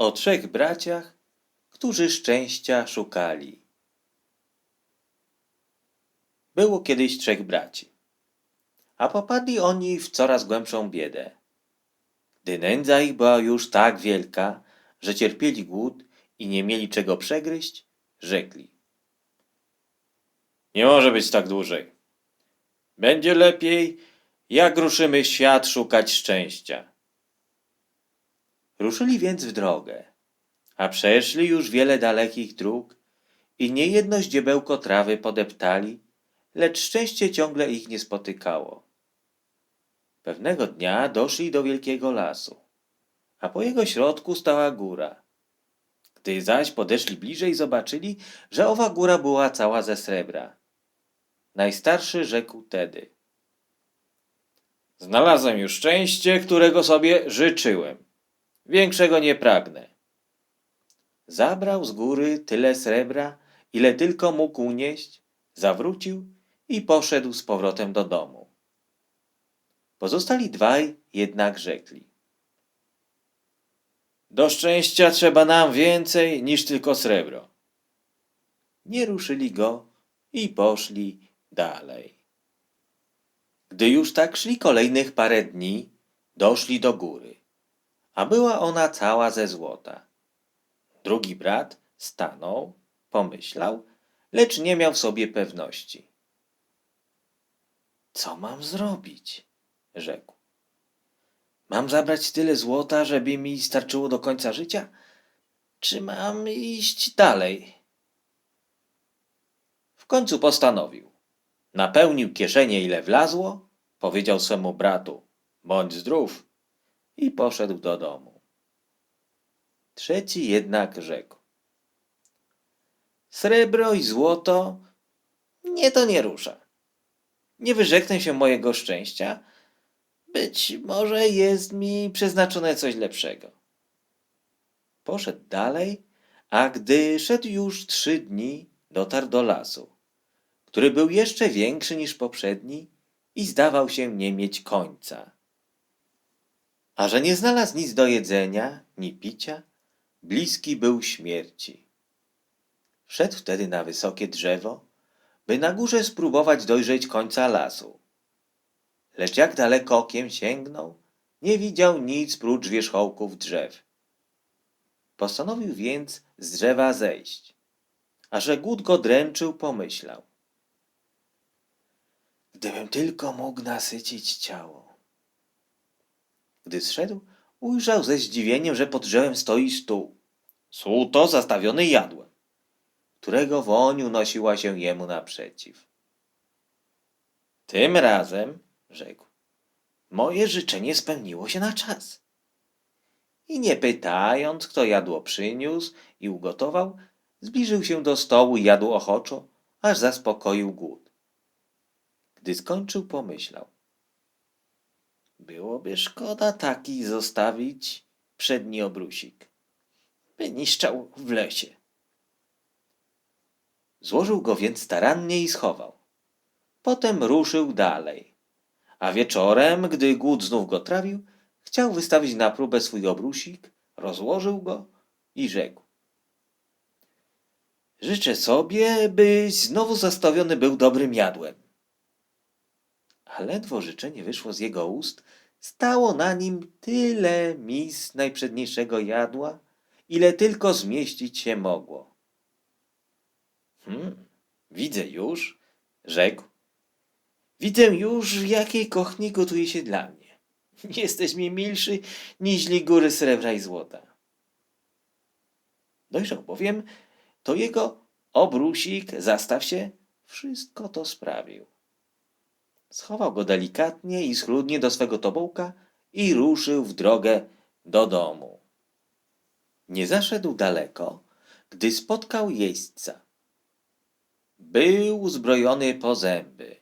o trzech braciach, którzy szczęścia szukali. Było kiedyś trzech braci, a popadli oni w coraz głębszą biedę. Gdy nędza ich była już tak wielka, że cierpieli głód i nie mieli czego przegryźć, rzekli. Nie może być tak dłużej. Będzie lepiej, jak ruszymy świat szukać szczęścia. Ruszyli więc w drogę, a przeszli już wiele dalekich dróg i niejedno ździebełko trawy podeptali, lecz szczęście ciągle ich nie spotykało. Pewnego dnia doszli do wielkiego lasu, a po jego środku stała góra. Gdy zaś podeszli bliżej, zobaczyli, że owa góra była cała ze srebra. Najstarszy rzekł tedy. Znalazłem już szczęście, którego sobie życzyłem. Większego nie pragnę. Zabrał z góry tyle srebra, ile tylko mógł unieść, zawrócił i poszedł z powrotem do domu. Pozostali dwaj jednak rzekli. Do szczęścia trzeba nam więcej niż tylko srebro. Nie ruszyli go i poszli dalej. Gdy już tak szli kolejnych parę dni, doszli do góry, a była ona cała ze złota. Drugi brat stanął, pomyślał, lecz nie miał w sobie pewności. Co mam zrobić? rzekł. Mam zabrać tyle złota, żeby mi starczyło do końca życia? Czy mam iść dalej? W końcu postanowił. Napełnił kieszenie ile wlazło, powiedział swemu bratu, bądź zdrów i poszedł do domu. Trzeci jednak rzekł. Srebro i złoto nie to nie rusza. Nie wyrzeknę się mojego szczęścia. Być może jest mi przeznaczone coś lepszego. Poszedł dalej, a gdy szedł już trzy dni, dotarł do lasu, który był jeszcze większy niż poprzedni i zdawał się nie mieć końca. A że nie znalazł nic do jedzenia, ni picia, bliski był śmierci. Wszedł wtedy na wysokie drzewo, by na górze spróbować dojrzeć końca lasu. Lecz jak daleko okiem sięgnął, nie widział nic prócz wierzchołków drzew. Postanowił więc z drzewa zejść, a że głód go dręczył, pomyślał. Gdybym tylko mógł nasycić ciało. Gdy zszedł, ujrzał ze zdziwieniem, że pod drzewem stoi stół. Suto zastawiony jadłem, którego woń unosiła się jemu naprzeciw. Tym razem, rzekł, moje życzenie spełniło się na czas. I nie pytając, kto jadło przyniósł i ugotował, zbliżył się do stołu i jadł ochoczo, aż zaspokoił głód. Gdy skończył, pomyślał. Byłoby szkoda taki zostawić przedni obrusik, by niszczał w lesie. Złożył go więc starannie i schował. Potem ruszył dalej, a wieczorem, gdy głód znów go trawił, chciał wystawić na próbę swój obrusik, rozłożył go i rzekł. Życzę sobie, byś znowu zastawiony był dobrym jadłem. Ledwo życzenie wyszło z jego ust, stało na nim tyle mis najprzedniejszego jadła, ile tylko zmieścić się mogło. Hmm, widzę już, rzekł. Widzę już, w jakiej kochni gotuje się dla mnie. Jesteś mi milszy niźli góry srebra i złota. Dojrzał bowiem, to jego obrusik, zastaw się, wszystko to sprawił. Schował go delikatnie i schludnie do swego tobołka i ruszył w drogę do domu. Nie zaszedł daleko, gdy spotkał jeźdźca. Był uzbrojony po zęby.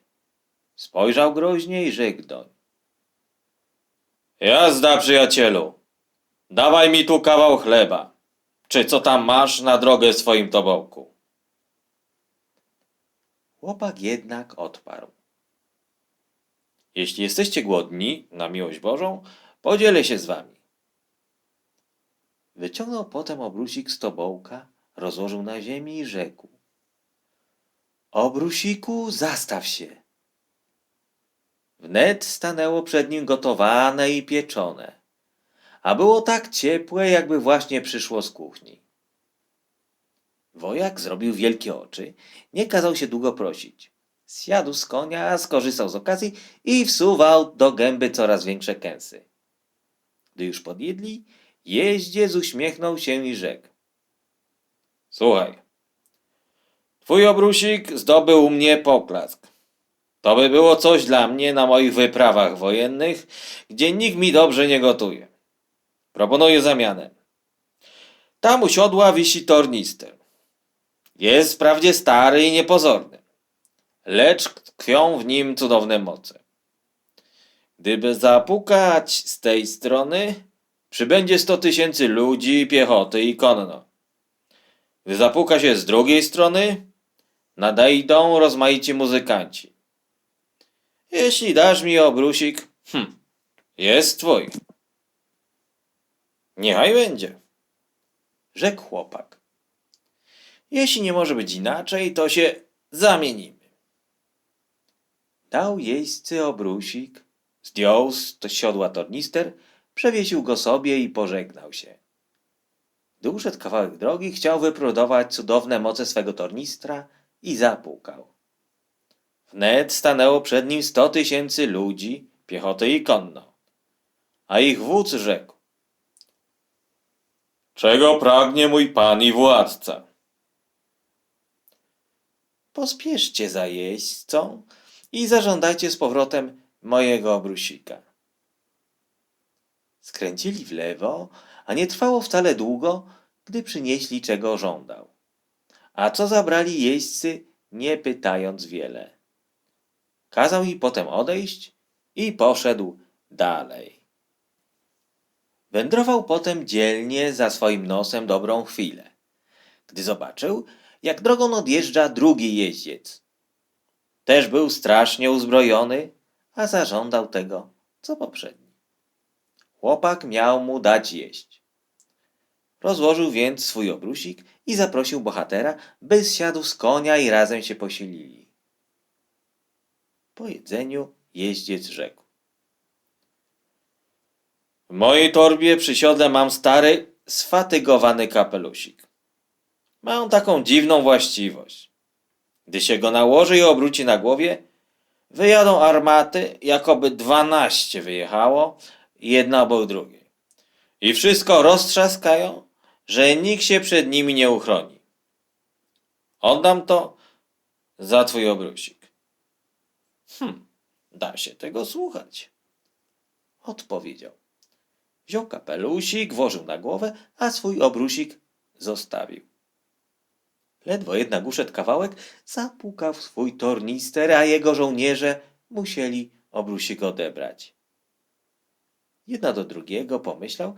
Spojrzał groźnie i rzekł doń. Jazda, przyjacielu! Dawaj mi tu kawał chleba. Czy co tam masz na drogę w swoim tobołku? Chłopak jednak odparł. Jeśli jesteście głodni, na miłość Bożą, podzielę się z wami. Wyciągnął potem obrusik z tobołka, rozłożył na ziemi i rzekł. Obrusiku, zastaw się. Wnet stanęło przed nim gotowane i pieczone, a było tak ciepłe, jakby właśnie przyszło z kuchni. Wojak zrobił wielkie oczy, nie kazał się długo prosić. Zsiadł z konia, skorzystał z okazji i wsuwał do gęby coraz większe kęsy. Gdy już podjedli, jeździec uśmiechnął się i rzekł. Słuchaj, twój obrusik zdobył u mnie poklask. To by było coś dla mnie na moich wyprawach wojennych, gdzie nikt mi dobrze nie gotuje. Proponuję zamianę. Tam u siodła wisi tornister. Jest wprawdzie stary i niepozorny, lecz tkwią w nim cudowne moce. Gdyby zapukać z tej strony, przybędzie sto tysięcy ludzi, piechoty i konno. Gdy zapuka się z drugiej strony, nadejdą rozmaici muzykanci. Jeśli dasz mi obrusik, hm, jest twój. Niechaj będzie, rzekł chłopak. Jeśli nie może być inaczej, to się zamienimy. Dał jeźdźcy obrusik, zdjął z siodła tornister, przewiesił go sobie i pożegnał się. Gdy uszedł kawałek drogi, chciał wypróbować cudowne moce swego tornistra i zapukał. Wnet stanęło przed nim sto tysięcy ludzi, piechoty i konno. A ich wódz rzekł. Czego pragnie mój pan i władca? Pospieszcie za jeźdźcą i zażądajcie z powrotem mojego obrusika. Skręcili w lewo, a nie trwało wcale długo, gdy przynieśli czego żądał. A co zabrali jeźdźcy, nie pytając wiele. Kazał im potem odejść i poszedł dalej. Wędrował potem dzielnie za swoim nosem dobrą chwilę, gdy zobaczył, jak drogą odjeżdża drugi jeździec. Też był strasznie uzbrojony, a zażądał tego, co poprzedni. Chłopak miał mu dać jeść. Rozłożył więc swój obrusik i zaprosił bohatera, by zsiadł z konia i razem się posilili. Po jedzeniu jeździec rzekł. W mojej torbie przy siodle mam stary, sfatygowany kapelusik. Ma on taką dziwną właściwość. Gdy się go nałoży i obróci na głowie, wyjadą armaty, jakoby dwanaście wyjechało, jedna obok drugiej. I wszystko roztrzaskają, że nikt się przed nimi nie uchroni. Oddam to za twój obrusik. Hm, da się tego słuchać. Odpowiedział. Wziął kapelusik, włożył na głowę, a swój obrusik zostawił. Ledwo jednak uszedł kawałek, zapukał w swój tornister, a jego żołnierze musieli obrusik odebrać. Jedna do drugiego pomyślał,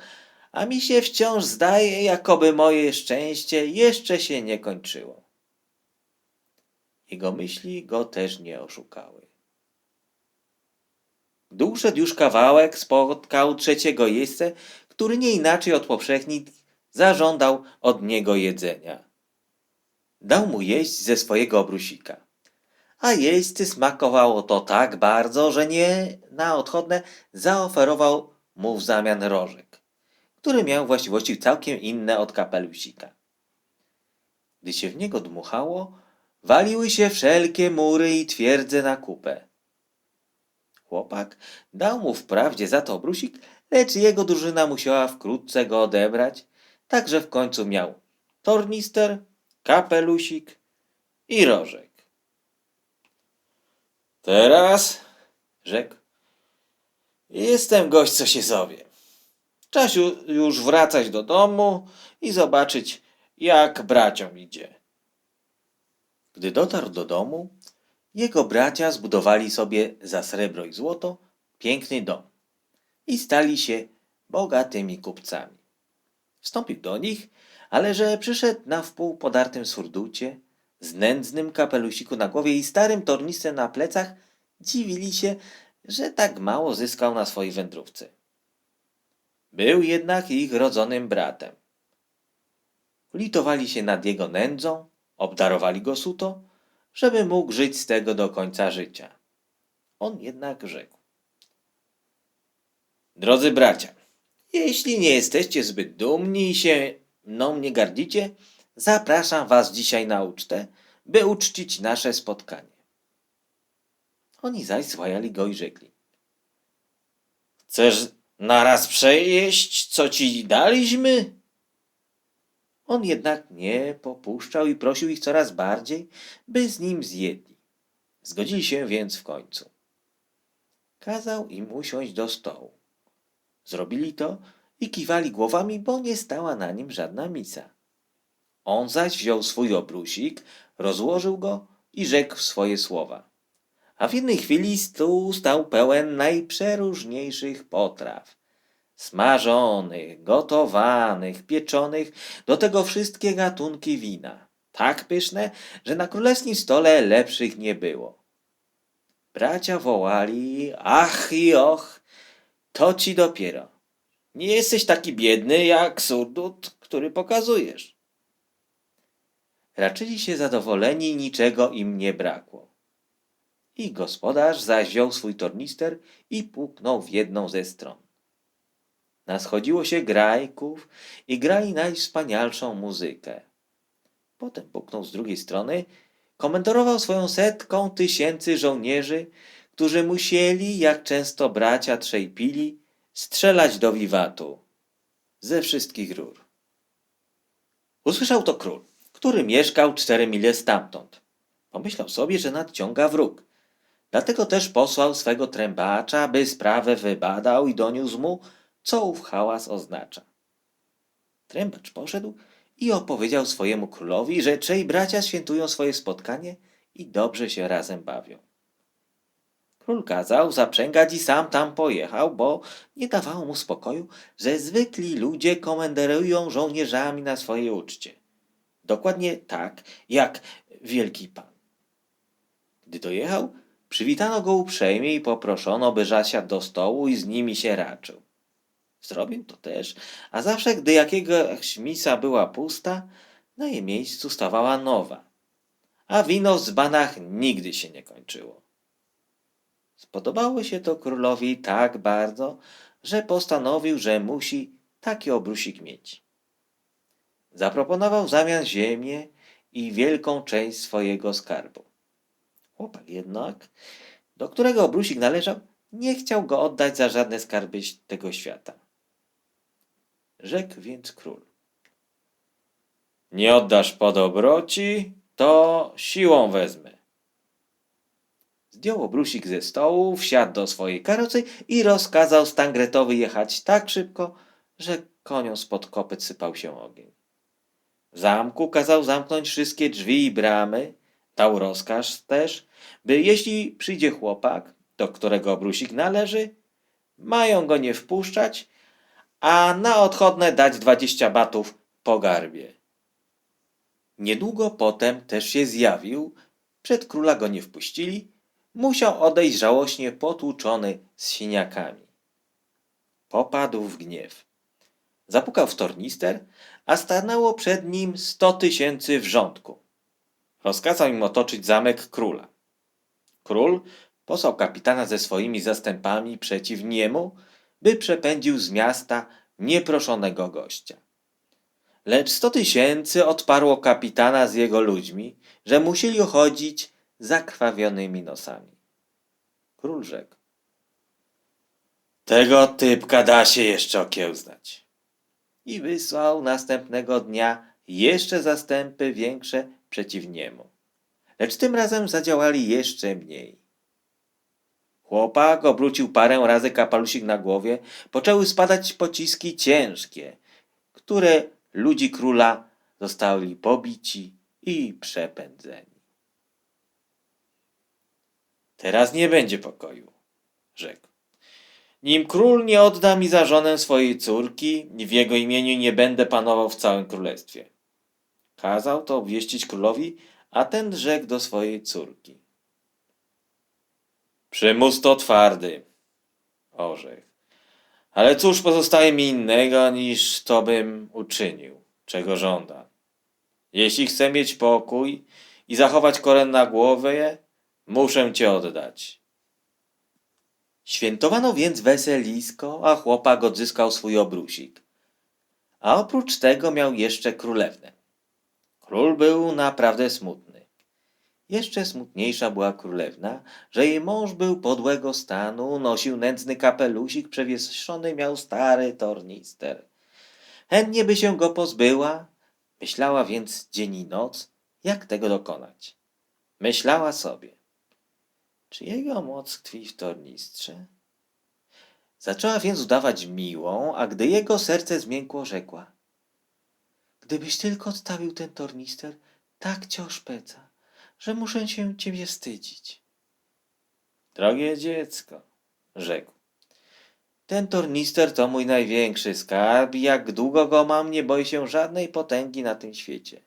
a mi się wciąż zdaje, jakoby moje szczęście jeszcze się nie kończyło. Jego myśli go też nie oszukały. Gdy uszedł już kawałek, spotkał trzeciego jeźdźcę, który nie inaczej od poprzednich zażądał od niego jedzenia. Dał mu jeść ze swojego obrusika. A jeźdźcy smakowało to tak bardzo, że nie na odchodne zaoferował mu w zamian rożek, który miał właściwości całkiem inne od kapelusika. Gdy się w niego dmuchało, waliły się wszelkie mury i twierdze na kupę. Chłopak dał mu wprawdzie za to obrusik, lecz jego drużyna musiała wkrótce go odebrać, tak że w końcu miał tornister, kapelusik i rożek. Teraz, rzekł, jestem gość, co się zowie. Czas ju- już wracać do domu i zobaczyć, jak braciom idzie. Gdy dotarł do domu, jego bracia zbudowali sobie za srebro i złoto piękny dom i stali się bogatymi kupcami. Wstąpił do nich, ale że przyszedł na wpół podartym surducie, z nędznym kapelusiku na głowie i starym tornistem na plecach, dziwili się, że tak mało zyskał na swojej wędrówce. Był jednak ich rodzonym bratem. Litowali się nad jego nędzą, obdarowali go suto, żeby mógł żyć z tego do końca życia. On jednak rzekł. Drodzy bracia, jeśli nie jesteście zbyt dumni się mną nie gardzicie, zapraszam was dzisiaj na ucztę, by uczcić nasze spotkanie. Oni zaś złajali go i rzekli. Chcesz naraz przejeść, co ci daliśmy? On jednak nie popuszczał i prosił ich coraz bardziej, by z nim zjedli. Zgodzili się więc w końcu. Kazał im usiąść do stołu. Zrobili to i kiwali głowami, bo nie stała na nim żadna misa. On zaś wziął swój obrusik, rozłożył go i rzekł swoje słowa. A w jednej chwili stół stał pełen najprzeróżniejszych potraw. Smażonych, gotowanych, pieczonych, do tego wszystkie gatunki wina. Tak pyszne, że na królewskim stole lepszych nie było. Bracia wołali, ach i och, to ci dopiero. Nie jesteś taki biedny jak surdut, który pokazujesz. Raczyli się zadowoleni niczego im nie brakło. I gospodarz zaś wziął swój tornister i puknął w jedną ze stron. Naschodziło się grajków i grali najwspanialszą muzykę. Potem puknął z drugiej strony, komentorował swoją setką tysięcy żołnierzy, którzy musieli, jak często bracia trzej pili, strzelać do wiwatu ze wszystkich rur. Usłyszał to król, który mieszkał cztery mile stamtąd. Pomyślał sobie, że nadciąga wróg. Dlatego też posłał swego trębacza, by sprawę wybadał i doniósł mu, co ów hałas oznacza. Trębacz poszedł i opowiedział swojemu królowi, że trzej bracia świętują swoje spotkanie i dobrze się razem bawią. Król kazał zaprzęgać i sam tam pojechał, bo nie dawało mu spokoju, że zwykli ludzie komenderują żołnierzami na swojej uczcie. Dokładnie tak, jak wielki pan. Gdy dojechał, przywitano go uprzejmie i poproszono, by zasiadł do stołu i z nimi się raczył. Zrobił to też, a zawsze, gdy jakiegoś misa była pusta, na jej miejscu stawała nowa, a wino w dzbanach nigdy się nie kończyło. Spodobało się to królowi tak bardzo, że postanowił, że musi taki obrusik mieć. Zaproponował zamian ziemię i wielką część swojego skarbu. Chłopak jednak, do którego obrusik należał, nie chciał go oddać za żadne skarby tego świata. Rzekł więc król. Nie oddasz po dobroci, to siłą wezmę. Zdjął obrusik ze stołu, wsiadł do swojej karocy i rozkazał Stangretowi jechać tak szybko, że koniom spod kopyt sypał się ogień. W zamku kazał zamknąć wszystkie drzwi i bramy, dał rozkaz też, by jeśli przyjdzie chłopak, do którego obrusik należy, mają go nie wpuszczać, a na odchodne dać dwadzieścia batów po garbie. Niedługo potem też się zjawił, przed króla go nie wpuścili, musiał odejść żałośnie potłuczony z siniakami. Popadł w gniew. Zapukał w tornister, a stanęło przed nim sto tysięcy wrzątku. Rozkazał im otoczyć zamek króla. Król posłał kapitana ze swoimi zastępami przeciw niemu, by przepędził z miasta nieproszonego gościa. Lecz sto tysięcy odparło kapitana z jego ludźmi, że musieli chodzić zakrwawionymi nosami. Król rzekł. Tego typka da się jeszcze okiełznać. I wysłał następnego dnia jeszcze zastępy większe przeciw niemu. Lecz tym razem zadziałali jeszcze mniej. Chłopak obrócił parę razy kapelusik na głowie, poczęły spadać pociski ciężkie, które ludzi króla zostali pobici i przepędzeni. Teraz nie będzie pokoju, rzekł. Nim król nie odda mi za żonę swojej córki, w jego imieniu nie będę panował w całym królestwie. Kazał to obwieścić królowi, a ten rzekł do swojej córki. Przymus to twardy, orzekł. Ale cóż pozostaje mi innego, niż to bym uczynił, czego żąda. Jeśli chcę mieć pokój i zachować koren na głowie, muszę cię oddać. Świętowano więc weselisko, a chłopak odzyskał swój obrusik. A oprócz tego miał jeszcze królewnę. Król był naprawdę smutny. Jeszcze smutniejsza była królewna, że jej mąż był podłego stanu, nosił nędzny kapelusik, przewieszony miał stary tornister. Chętnie by się go pozbyła, myślała więc dzień i noc, jak tego dokonać. Myślała sobie, czy jego moc tkwi w tornistrze? Zaczęła więc udawać miłą, a gdy jego serce zmiękło, rzekła. Gdybyś tylko odstawił ten tornister, tak cię oszpeca, że muszę się ciebie wstydzić. Drogie dziecko, rzekł. Ten tornister to mój największy skarb i jak długo go mam, nie boję się żadnej potęgi na tym świecie.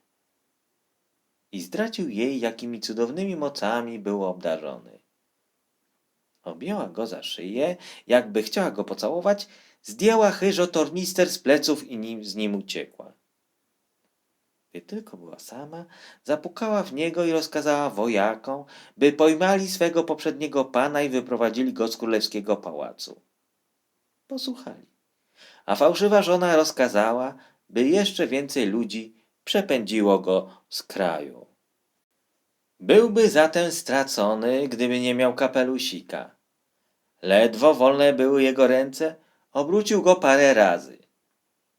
I zdradził jej, jakimi cudownymi mocami był obdarzony. Objęła go za szyję, jakby chciała go pocałować, zdjęła chyżo tornister z pleców i nim, z nim uciekła. Gdy tylko była sama, zapukała w niego i rozkazała wojakom, by pojmali swego poprzedniego pana i wyprowadzili go z królewskiego pałacu. Posłuchali. A fałszywa żona rozkazała, by jeszcze więcej ludzi przepędziło go z kraju. Byłby zatem stracony, gdyby nie miał kapelusika. Ledwo wolne były jego ręce, obrócił go parę razy.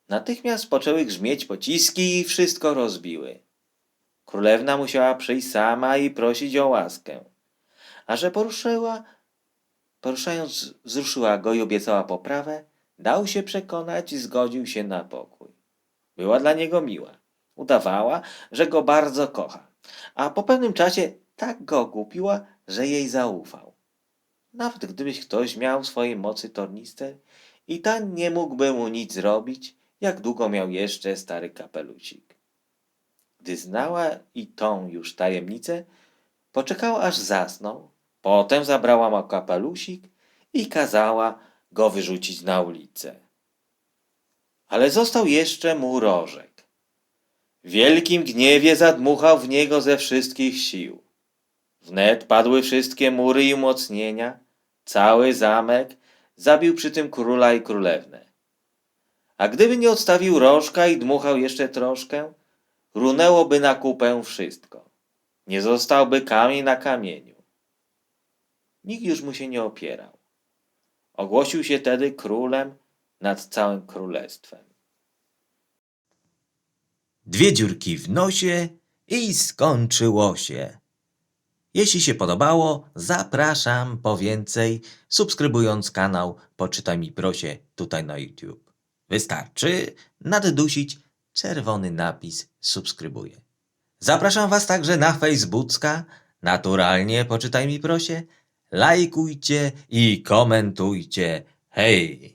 Natychmiast poczęły grzmieć pociski i wszystko rozbiły. Królewna musiała przyjść sama i prosić o łaskę. A że poruszyła, poruszając, wzruszyła go i obiecała poprawę, dał się przekonać i zgodził się na pokój. Była dla niego miła. Udawała, że go bardzo kocha, a po pewnym czasie tak go okupiła, że jej zaufał. Nawet gdybyś ktoś miał w swojej mocy tornister i ten nie mógłby mu nic zrobić, jak długo miał jeszcze stary kapelusik. Gdy znała i tą już tajemnicę, poczekała aż zasnął, potem zabrała mu kapelusik i kazała go wyrzucić na ulicę. Ale został jeszcze mu rożek. W wielkim gniewie zadmuchał w niego ze wszystkich sił. Wnet padły wszystkie mury i umocnienia, cały zamek, zabił przy tym króla i królewnę. A gdyby nie odstawił rożka i dmuchał jeszcze troszkę, runęłoby na kupę wszystko. Nie zostałby kamień na kamieniu. Nikt już mu się nie opierał. Ogłosił się tedy królem nad całym królestwem. Dwie dziurki w nosie i skończyło się. Jeśli się podobało, zapraszam po więcej, subskrybując kanał Poczytaj mi prosie tutaj na YouTube. Wystarczy naddusić czerwony napis subskrybuję. Zapraszam Was także na Facebooka, naturalnie Poczytaj mi prosie. Lajkujcie i komentujcie. Hej!